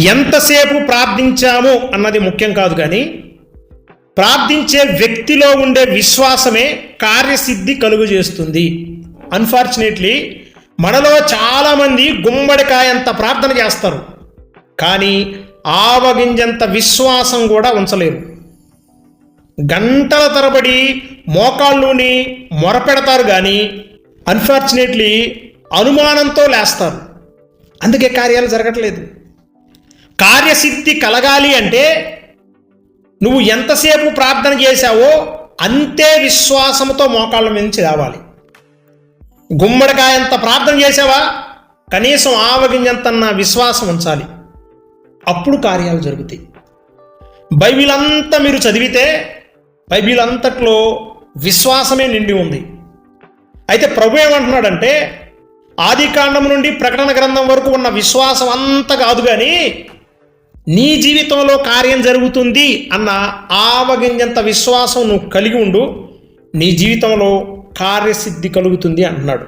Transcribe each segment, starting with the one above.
ఎంతసేపు ప్రార్థించాము అన్నది ముఖ్యం కాదు కానీ ప్రార్థించే వ్యక్తిలో ఉండే విశ్వాసమే కార్యసిద్ధి కలుగు చేస్తుంది. అన్ఫార్చునేట్లీ మనలో చాలామంది గుమ్మడికాయంత ప్రార్థన చేస్తారు. కానీ ఆవగింజంత విశ్వాసం కూడా ఉంచలేరు. గంటల తరబడి మోకాళ్ళుని మొరపెడతారు కానీ అన్ఫార్చునేట్లీ అనుమానంతో లేస్తారు. అందుకే కార్యాలు జరగట్లేదు. కార్యసిద్ధి కలగాలి అంటే నువ్వు ఎంతసేపు ప్రార్థన చేశావో అంతే విశ్వాసంతో మోకాళ్ళ నుంచి రావాలి గుమ్మడికాయంత ప్రార్థన చేసావా కనీసం ఆవగింజంతన్న విశ్వాసం ఉంచాలి. అప్పుడు కార్యాలు జరుగుతాయి. బైబిల్ అంతా మీరు చదివితే బైబిల్ అంతట్లో విశ్వాసమే నిండి ఉంది. అయితే ప్రభు ఏమంటున్నాడంటే ఆది కాండం నుండి ప్రకటన గ్రంథం వరకు ఉన్న విశ్వాసం అంత కాదు కానీ నీ జీవితంలో కార్యం జరుగుతుంది అన్న ఆవగింజంత విశ్వాసం నువ్వు కలిగి ఉండు నీ జీవితంలో కార్యసిద్ధి కలుగుతుంది అంటున్నాడు.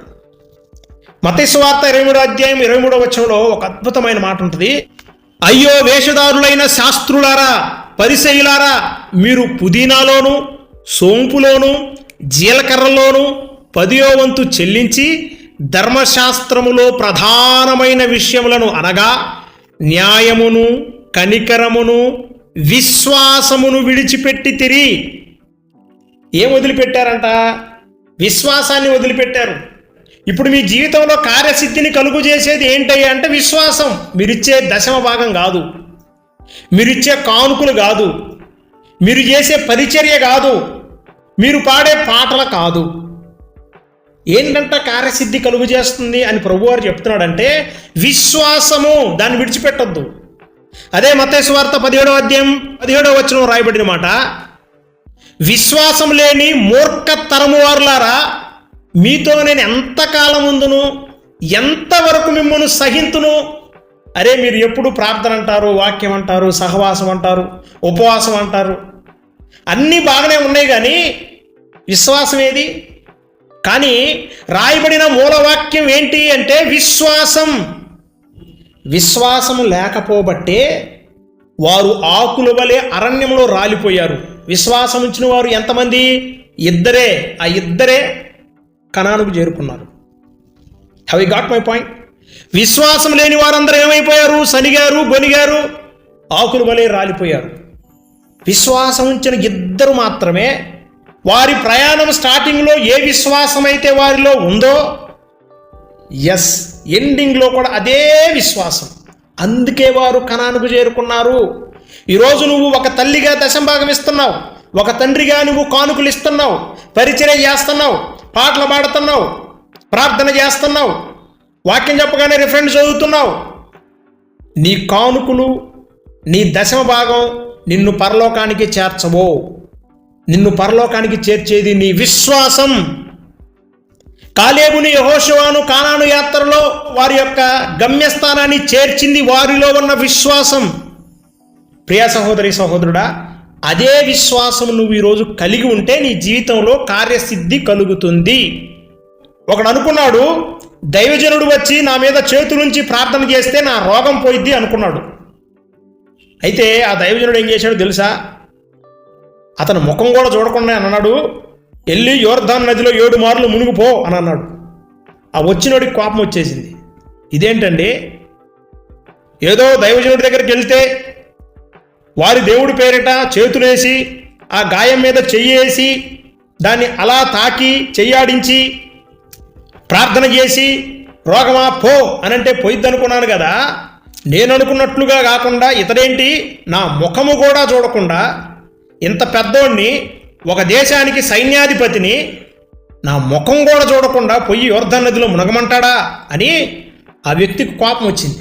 మతేశ్వార్త ఇరవై మూడో అధ్యాయం ఇరవై మూడో వచ్చంలో ఒక అద్భుతమైన మాట ఉంటుంది. అయ్యో వేషధారులైన శాస్త్రులారా పరిశైలారా మీరు పుదీనాలోను సోంపులోను జీలకర్రలోను పదియో వంతు చెల్లించి ధర్మశాస్త్రములో ప్రధానమైన విషయములను అనగా న్యాయమును కనికరమును విశ్వాసమును విడిచిపెట్టి తిరి ఏం వదిలిపెట్టారంట? విశ్వాసాన్ని వదిలిపెట్టారు. ఇప్పుడు మీ జీవితంలో కార్యసిద్ధిని కలుగు చేసేది ఏంటయ్యా అంటే విశ్వాసం. మీరిచ్చే దశమ భాగం కాదు. మీరిచ్చే కానుకలు కాదు. మీరు చేసే పరిచర్య కాదు. మీరు పాడే పాటలు కాదు. ఏంటంట కార్యసిద్ధి కలుగు చేస్తుంది అని ప్రభువారు చెప్తున్నాడంటే విశ్వాసము దాన్ని విడిచిపెట్టొద్దు. అదే మతేశ్వార్త పదిహేడవ అధ్యాయం పదిహేడవ వచనం రాయబడిన మాట. విశ్వాసం లేని మూర్ఖ తరము వారులారా మీతో నేను ఎంతకాలం ఉందును ఎంతవరకు మిమ్మల్ని సహింతును? అరే మీరు ఎప్పుడు ప్రార్థన అంటారు వాక్యం అంటారు సహవాసం అంటారు ఉపవాసం అంటారు? అన్నీ బాగానే ఉన్నాయి కానీ విశ్వాసం ఏది? కానీ రాయబడిన మూలవాక్యం ఏంటి అంటే విశ్వాసం. విశ్వాసము లేకపోబట్టే వారు ఆకుల వలె అరణ్యంలో రాలిపోయారు. విశ్వాసం ఉంచిన వారు ఎంతమంది? ఇద్దరే. ఆ ఇద్దరే కణానికి చేరుకున్నారు. హవ్ గాట్ మై పాయింట్ విశ్వాసం లేని వారందరూ ఏమైపోయారు? సనిగారు గొనిగారు ఆకులు వలె రాలిపోయారు. విశ్వాసం ఉంచిన ఇద్దరు మాత్రమే వారి ప్రయాణం స్టార్టింగ్లో ఏ విశ్వాసం అయితే వారిలో ఉందో ఎస్ ఎండింగ్లో కూడా అదే విశ్వాసం. అందుకే వారు కణానికి చేరుకున్నారు. ఈరోజు నువ్వు ఒక తల్లిగా దశంభాగం ఇస్తున్నావు. ఒక తండ్రిగా నువ్వు కానుకలు ఇస్తున్నావు. పరిచర్య చేస్తున్నావు. పాటలు పాడుతున్నావు. ప్రార్థన చేస్తున్నావు. వాక్యం చెప్పగానే రిఫరెండ్ చదువుతున్నావు. నీ కానుకలు నీ దశమ భాగం నిన్ను పరలోకానికి చేర్చవో నిన్ను పరలోకానికి చేర్చేది నీ విశ్వాసం. కాలేబుని యహోశవాను కానాను యాత్రలో వారి యొక్క గమ్యస్థానాన్ని చేర్చింది వారిలో ఉన్న విశ్వాసం. ప్రియ సహోదరి సహోదరుడా అదే విశ్వాసం నువ్వు ఈరోజు కలిగి ఉంటే నీ జీవితంలో కార్యసిద్ధి కలుగుతుంది. ఒకడు అనుకున్నాడు దైవజనుడు వచ్చి నా మీద చేతులుంచి ప్రార్థన చేస్తే నా రోగం పోయిద్ది అనుకున్నాడు. అయితే ఆ దైవజనుడు ఏం చేశాడు తెలుసా? అతను ముఖం కూడా చూడకుండా అన్నాడు వెళ్ళి యోర్ధాన్ నదిలో ఏడు మార్లు మునిగిపో అని అన్నాడు. ఆ వచ్చినోడికి కోపం వచ్చేసింది. ఇదేంటండి? ఏదో దైవజనుడి దగ్గరికి వెళ్తే వారి దేవుడి పేరిట చేతులేసి ఆ గాయం మీద చెయ్యేసి దాన్ని అలా తాకి చెయ్యాడించి ప్రార్థన చేసి రోగమా పో అనంటే పోయిద్ది అనుకున్నాను కదా నేను అనుకున్నట్లుగా కాకుండా ఇతడేంటి? నా ముఖము కూడా చూడకుండా ఇంత పెద్దోడిని ఒక దేశానికి సైన్యాధిపతిని నా ముఖం కూడా చూడకుండా పొయ్యి యోర్ధన్ నదిలో మునగమంటాడా అని ఆ వ్యక్తికి కోపం వచ్చింది.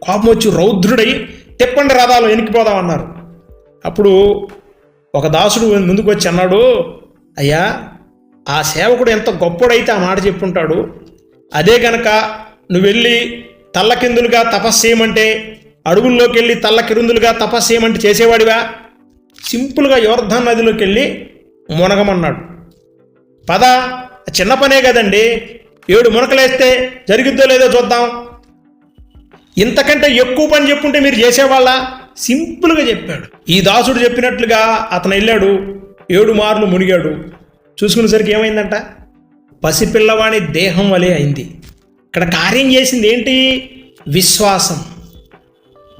కోపం వచ్చి రౌద్రుడై తిప్పండి రథాలు ఎనికిపోదామన్నారు అప్పుడు ఒక దాసుడు ముందుకు వచ్చి అన్నాడు అయ్యా ఆ సేవకుడు ఎంత గొప్పడైతే ఆ మాట చెప్పుంటాడు. అదే గనక నువ్వు వెళ్ళి తల్లకిందులుగా తపస్సు చేయమంటే అడుగుల్లోకి వెళ్ళి తల్లకిరుందులుగా తపస్సు చేయమంటే చేసేవాడివా? సింపుల్గా యోర్ధన్ నదిలోకి వెళ్ళి మునగమన్నాడు. పద చిన్న పనే కదండి. ఏడు మునకలేస్తే జరిగిద్దో లేదో చూద్దాం. ఇంతకంటే ఎక్కువ పని చెప్పుంటే మీరు చేసేవాళ్ళ? సింపుల్గా చెప్పాడు. ఈ దాసుడు చెప్పినట్లుగా అతను వెళ్ళాడు. ఏడు మార్లు మునిగాడు. చూసుకునేసరికి ఏమైందంట? పసిపిల్లవాణి దేహం వలె అయింది. ఇక్కడ కార్యం చేసింది ఏంటి? విశ్వాసం.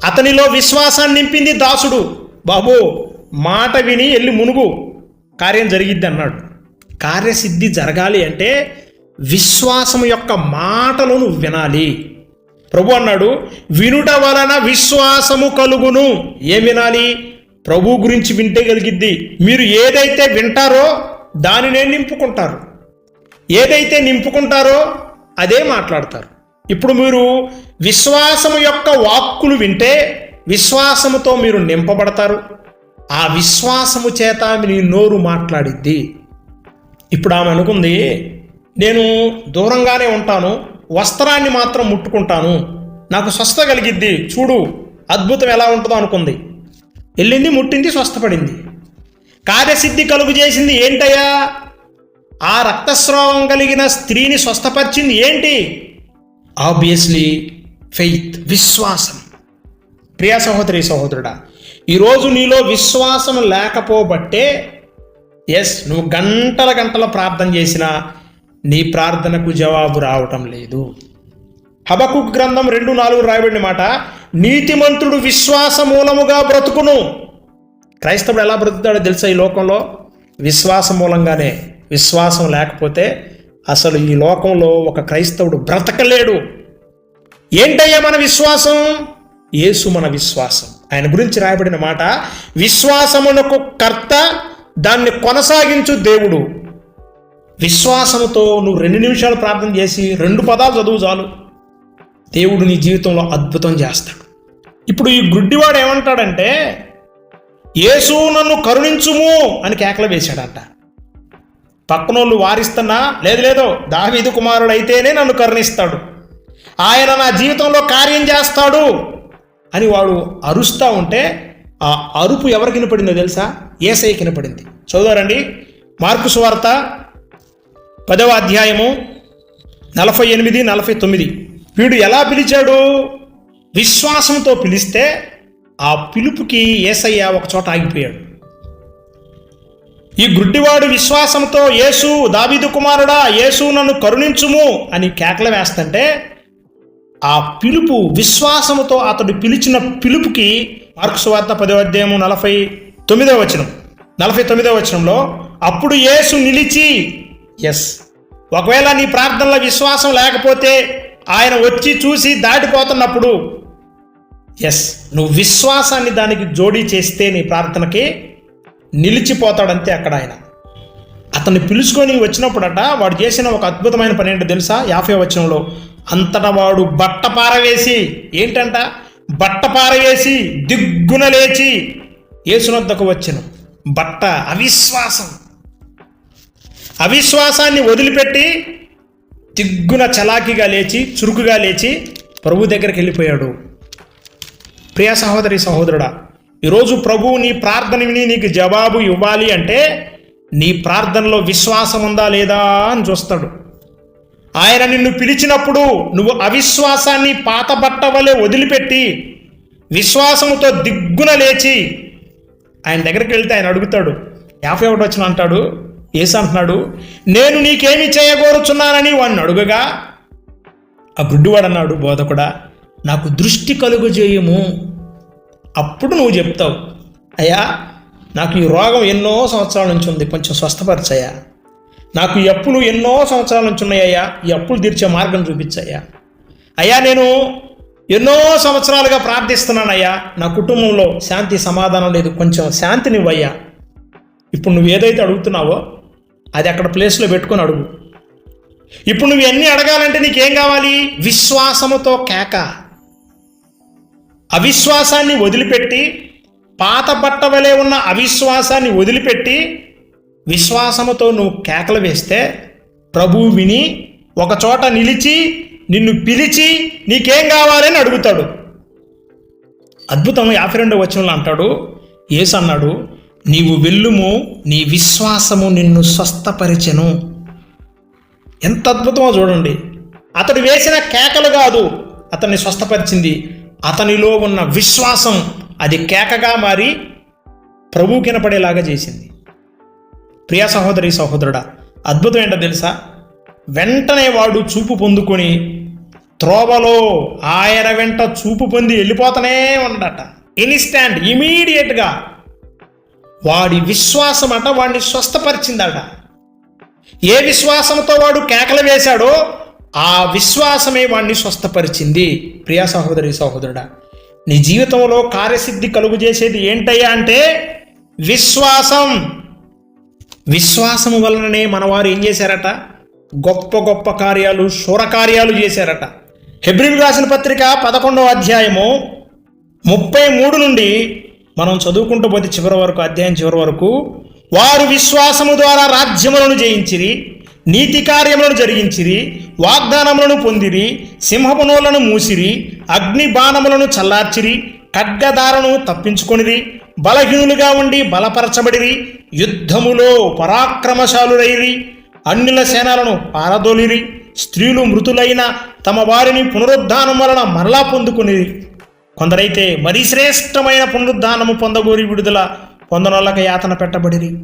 అతనిలో విశ్వాసాన్ని నింపింది దాసుడు. బాబు మాట విని వెళ్ళి మునుగు. కార్యం జరిగిద్ది అన్నాడు. కార్యసిద్ధి జరగాలి అంటే విశ్వాసం యొక్క మాటలు నువ్వు వినాలి. ప్రభు అన్నాడు వినుట వలన విశ్వాసము కలుగును. ఏం వినాలి? ప్రభు గురించి వింటే కలిగిద్ది. మీరు ఏదైతే వింటారో దానినే నింపుకుంటారు. ఏదైతే నింపుకుంటారో అదే మాట్లాడతారు. ఇప్పుడు మీరు విశ్వాసము యొక్క వాక్కులు వింటే విశ్వాసముతో మీరు నింపబడతారు. ఆ విశ్వాసము చేత మీ నోరు మాట్లాడిద్ది. ఇప్పుడు ఆమె అనుకుంది నేను దూరంగానే ఉంటాను వస్త్రాన్ని మాత్రం ముట్టుకుంటాను నాకు స్వస్థ కలిగిద్ది చూడు అద్భుతం ఎలా ఉంటుందో అనుకుంది. వెళ్ళింది ముట్టింది స్వస్థపడింది. కార్యసిద్ధి కలుగు చేసింది ఏంటయ్యా? ఆ రక్తస్రావం కలిగిన స్త్రీని స్వస్థపరిచింది ఏంటి? ఆబ్వియస్లీ ఫెయిత్ విశ్వాసం. ప్రియా సహోదరి సహోదరుడా ఈరోజు నీలో విశ్వాసం లేకపోబట్టే ఎస్ నువ్వు గంటల గంటల ప్రార్థన చేసినా నీ ప్రార్థనకు జవాబు రావటం లేదు. హబకు గ్రంథం రెండు నాలుగు రాయబడిన మాట నీతిమంతుడు విశ్వాస మూలముగా బ్రతుకును. క్రైస్తవుడు ఎలా బ్రతుకుతాడో తెలుసా ఈ లోకంలో? విశ్వాస మూలంగానే విశ్వాసం లేకపోతే అసలు ఈ లోకంలో ఒక క్రైస్తవుడు బ్రతకలేడు. ఏంటయ్యా మన విశ్వాసం? యేసు మన విశ్వాసం. ఆయన గురించి రాయబడిన మాట విశ్వాసమునకు కర్త దాన్ని కొనసాగించు దేవుడు. విశ్వాసముతో నువ్వు రెండు నిమిషాలు ప్రార్థన చేసి రెండు పదాలు చదువు చాలు. దేవుడు నీ జీవితంలో అద్భుతం చేస్తాడు. ఇప్పుడు ఈ గుడ్డివాడు ఏమంటాడంటే యేసు నన్ను కరుణించుము అని కేకలు వేశాడంట. పక్కనోళ్ళు వారిస్తున్నా లేదు లేదో దావీదు కుమారుడు అయితేనే నన్ను కరుణిస్తాడు. ఆయన నా జీవితంలో కార్యం చేస్తాడు. అని వాడు అరుస్తూ ఉంటే ఆ అరుపు ఎవరికి వినపడిందో తెలుసా? ఏసఐ వినపడింది. చదువురండి మార్కు సువార్త పదవ అధ్యాయము నలభై ఎనిమిది నలభై తొమ్మిది. వీడు ఎలా పిలిచాడు? విశ్వాసంతో పిలిస్తే ఆ పిలుపుకి ఏసయ్య ఒక చోట ఆగిపోయాడు. ఈ గుడ్డివాడు విశ్వాసంతో యేసు దావీదు కుమారుడా యేసు నన్ను కరుణించుము అని కేకలు వేస్తుంటే ఆ పిలుపు విశ్వాసముతో అతడు పిలిచిన పిలుపుకి మార్క్స్ వార్త పదో అధ్యాయము నలభై తొమ్మిదవ వచనం. నలభై తొమ్మిదవ వచనంలో అప్పుడు యేసు నిలిచి ఎస్ ఒకవేళ నీ ప్రార్థనలో విశ్వాసం లేకపోతే ఆయన వచ్చి చూసి దాటిపోతున్నప్పుడు ఎస్ నువ్వు విశ్వాసాన్ని దానికి జోడీ చేస్తే నీ ప్రార్థనకి నిలిచిపోతాడంతే అక్కడ ఆయన. అతన్ని పిలుచుకొని వచ్చినప్పుడట వాడు చేసిన ఒక అద్భుతమైన పని ఏంటో తెలుసా? యాభై వచనంలో అంతటా వాడు బట్ట పారవేసి ఏంటంట? బట్ట పారవేసి దిగ్గున లేచి ఏసునొద్దకు వచ్చిన. బట్ట అవిశ్వాసం. అవిశ్వాసాన్ని వదిలిపెట్టి దిగ్గున చలాకీగా లేచి చురుకుగా లేచి ప్రభు దగ్గరికి వెళ్ళిపోయాడు. ప్రియ సహోదరి సహోదరుడా ఈరోజు ప్రభువు నీ ప్రార్థన విని నీకు జవాబు ఇవ్వాలి అంటే నీ ప్రార్థనలో విశ్వాసం ఉందా లేదా అని చూస్తాడు. ఆయన నిన్ను పిలిచినప్పుడు నువ్వు అవిశ్వాసాన్ని పాత బట్ట వలె వదిలిపెట్టి విశ్వాసముతో దిగ్గున లేచి ఆయన దగ్గరికి వెళ్తే ఆయన అడుగుతాడు యాభై ఒకటి వచ్చిన అంటాడు ఏసు అంటున్నాడు నేను నీకేమి చేయగోరుచున్నానని? వాడిని అడుగగా ఆ గుడ్డివాడు అన్నాడు బోధకుడా నాకు దృష్టి కలుగు చేయము అప్పుడు నువ్వు చెప్తావు అయ్యా నాకు ఈ రోగం ఎన్నో సంవత్సరాల నుంచి ఉంది కొంచెం స్వస్థపరిచయా నాకు అప్పులు ఎన్నో సంవత్సరాల నుంచి ఉన్నాయ్యా ఈ అప్పులు తీర్చే మార్గం చూపించయ్యా. అయ్యా నేను ఎన్నో సంవత్సరాలుగా ప్రార్థిస్తున్నానయ్యా. నా కుటుంబంలో శాంతి సమాధానం లేదు. కొంచెం శాంతినివ్వయ్యా. ఇప్పుడు నువ్వు ఏదైతే అడుగుతున్నావో అది అక్కడ ప్లేస్లో పెట్టుకొని అడుగు. ఇప్పుడు నువ్వు ఎన్ని అడగాలంటే నీకేం కావాలి? విశ్వాసముతో కేక. అవిశ్వాసాన్ని వదిలిపెట్టి పాత బట్ట వలె ఉన్న అవిశ్వాసాన్ని వదిలిపెట్టి విశ్వాసముతో నువ్వు కేకలు వేస్తే ప్రభువు విని ఒక చోట నిలిచి నిన్ను పిలిచి నీకేం కావాలని అడుగుతాడు. అద్భుతం యాభై రెండో వచనంలో అంటాడు ఏసు అన్నాడు నీవు వెళ్ళుము నీ విశ్వాసము నిన్ను స్వస్థపరిచెను. ఎంత అద్భుతమో చూడండి. అతడు వేసిన కేకలు కాదు అతన్ని స్వస్థపరిచింది. అతనిలో ఉన్న విశ్వాసం అది కేకగా మారి ప్రభు కినపడేలాగా చేసింది. ప్రియ సహోదరి సహోదరుడా అద్భుతం ఏంటో తెలుసా? వెంటనే వాడు చూపు పొందుకొని త్రోవలో ఆయన వెంట చూపు పొంది వెళ్ళిపోతూనే ఉండట. ఇన్స్టాంట్ ఇమీడియట్గా వాడి విశ్వాసం అట వాడిని స్వస్థపరిచిందట. ఏ విశ్వాసంతో వాడు కేకలు వేశాడో ఆ విశ్వాసమే వాడిని స్వస్థపరిచింది. ప్రియా సహోదరి సహోదరుడా నీ జీవితంలో కార్యసిద్ధి కలుగు చేసేది ఏంటయ్యా అంటే విశ్వాసం. విశ్వాసము వలననే మనవారు ఏం చేశారట? గొప్ప గొప్ప కార్యాలు శూరకార్యాలు చేశారట. హెబ్రిల్ రాసిన పత్రిక పదకొండవ అధ్యాయము ముప్పై మూడు నుండి మనం చదువుకుంటూ పోతే చివరి వరకు అధ్యాయం చివరి వరకు వారు విశ్వాసము ద్వారా రాజ్యములను జయించిరి నీతి కార్యములను జరిగించిరి వాగ్దానములను పొందిరి సింహపునోలను మూసిరి అగ్ని బాణములను చల్లార్చిరి ఖడ్గదారను తప్పించుకొనిరి బలహీనులుగా ఉండి బలపరచబడిరి. యుద్ధములో పరాక్రమశాలురైరి అన్యుల సేనలను పారదోలిరి. స్త్రీలు మృతులైన తమ వారిని పునరుద్ధానం వలన మరలా పొందుకునిరి. కొందరైతే మరీ శ్రేష్టమైన పునరుద్ధానము పొందగోరి విడుదల పొందనోళ్ళక యాతన పెట్టబడిరి.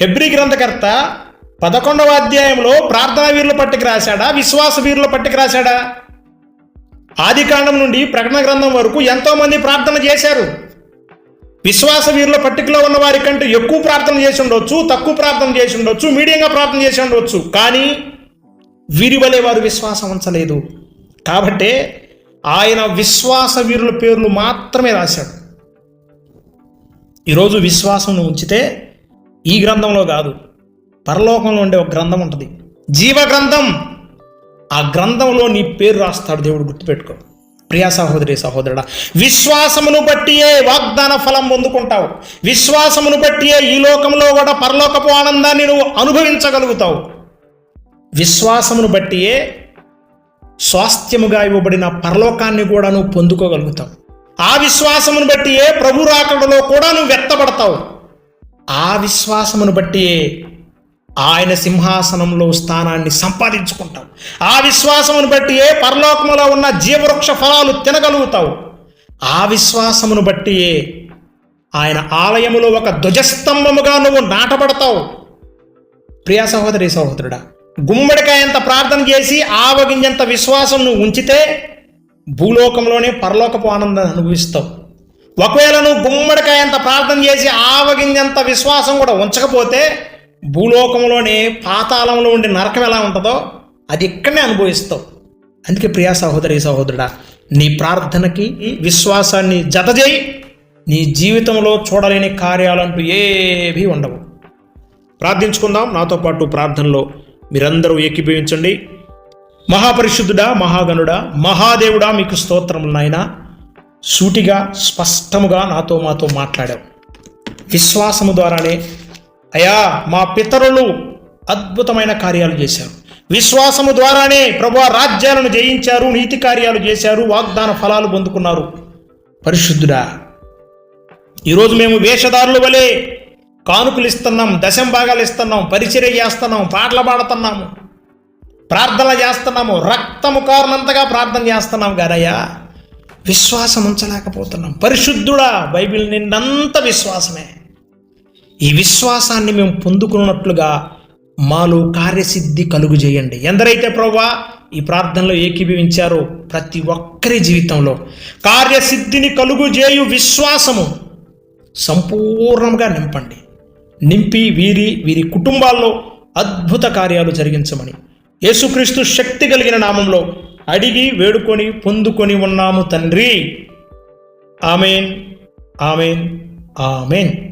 హెబ్రి గ్రంథకర్త పదకొండవ అధ్యాయంలో ప్రార్థనా వీరుల పట్టిక రాశాడా? విశ్వాస వీరుల పట్టుకు రాశాడా? ఆది కాండం నుండి ప్రకటన గ్రంథం వరకు ఎంతోమంది ప్రార్థన చేశారు. విశ్వాస వీరుల పట్టికలో ఉన్న వారి కంటే ఎక్కువ ప్రార్థన చేసి ఉండొచ్చు తక్కువ ప్రార్థన చేసి ఉండొచ్చు మీడియంగా ప్రార్థన చేసి ఉండవచ్చు కానీ వీరి వలె వారు విశ్వాసం ఉంచలేదు. కాబట్టే ఆయన విశ్వాస వీరుల పేర్లు మాత్రమే రాశాడు. ఈరోజు విశ్వాసం ఉంచితే ఈ గ్రంథంలో కాదు పరలోకంలో ఉండే ఒక గ్రంథం ఉంటుంది. జీవ గ్రంథం ఆ గ్రంథంలో నీ పేరు రాస్తాడు దేవుడు గుర్తుపెట్టుకో. ప్రియా సహోదరి సహోదరుడా విశ్వాసమును బట్టియే వాగ్దాన ఫలం పొందుకుంటావు. విశ్వాసమును బట్టియే ఈ లోకంలో కూడా పరలోకపు ఆనందాన్ని నువ్వు అనుభవించగలుగుతావు. విశ్వాసమును బట్టియే స్వాస్థ్యముగా ఇవ్వబడిన పరలోకాన్ని కూడా నువ్వు పొందుకోగలుగుతావు. ఆ విశ్వాసమును బట్టియే ప్రభు రాకడలో కూడా నువ్వు వ్యక్తపడతావు. ఆ విశ్వాసమును బట్టియే ఆయన సింహాసనంలో స్థానాన్ని సంపాదించుకుంటావు. ఆ విశ్వాసమును బట్టియే పరలోకములో ఉన్న జీవవృక్ష ఫలాలు తినగలుగుతావు. ఆ విశ్వాసమును బట్టి ఆయన ఆలయములో ఒక ధ్వజస్తంభముగా నువ్వు నాటబడతావు. ప్రియా సహోదరి సహోదరుడా గుమ్మడికాయంత ప్రార్థన చేసి ఆవగింజంత విశ్వాసం నువ్వు ఉంచితే భూలోకంలోనే పరలోకపు ఆనందాన్ని అనుభవిస్తావు. ఒకవేళ నువ్వు గుమ్మడికాయంత ప్రార్థన చేసి ఆవగింజంత విశ్వాసం కూడా ఉంచకపోతే భూలోకంలోనే పాతాళంలో ఉండే నరకం ఎలా ఉంటుందో అది ఇక్కడనే అనుభవిస్తావు. అందుకే ప్రియా సహోదరి సహోదరుడా నీ ప్రార్థనకి విశ్వాసాన్ని జతచేయి. నీ జీవితంలో చూడలేని కార్యాలంటూ ఏవీ ఉండవు. ప్రార్థించుకుందాం. నాతో పాటు ప్రార్థనలో మీరందరూ ఏకీభవించండి. మహాపరిశుద్ధుడా మహాగణుడా మహాదేవుడా మీకు స్తోత్రములు నాయన. సూటిగా స్పష్టముగా నాతో మాతో మాట్లాడావు. విశ్వాసము ద్వారానే అయా మా పితరులు అద్భుతమైన కార్యాలు చేశారు. విశ్వాసము ద్వారానే ప్రభు రాజ్యాలను జయించారు నీతి కార్యాలు చేశారు వాగ్దాన ఫలాలు పొందుకున్నారు. పరిశుద్ధుడా ఈరోజు మేము వేషధారులు వలె కానుకలు ఇస్తున్నాం దశం భాగాలు ఇస్తున్నాం పరిచర్య చేస్తున్నాం పాటలు పాడుతున్నాము ప్రార్థన చేస్తున్నాము రక్తము కారణంతగా ప్రార్థన చేస్తున్నాం గారయ్యా. విశ్వాసం ఉంచలేకపోతున్నాం. పరిశుద్ధుడా బైబిల్ నిన్నంత విశ్వాసమే. ఈ విశ్వాసాన్ని మేము పొందుకున్నట్లుగా మాలో కార్యసిద్ధి కలుగు చేయండి ఎందరైతే ప్రభా ఈ ప్రార్థనలో ఏకీభవించారో ప్రతి ఒక్కరి జీవితంలో కార్యసిద్ధిని కలుగు చేయు విశ్వాసము సంపూర్ణంగా నింపండి. నింపి వీరి వీరి కుటుంబాల్లో అద్భుత కార్యాలు జరిగించమని యేసుక్రీస్తు శక్తి కలిగిన నామంలో అడిగి వేడుకొని పొందుకొని ఉన్నాము తండ్రి. Amen amen amen.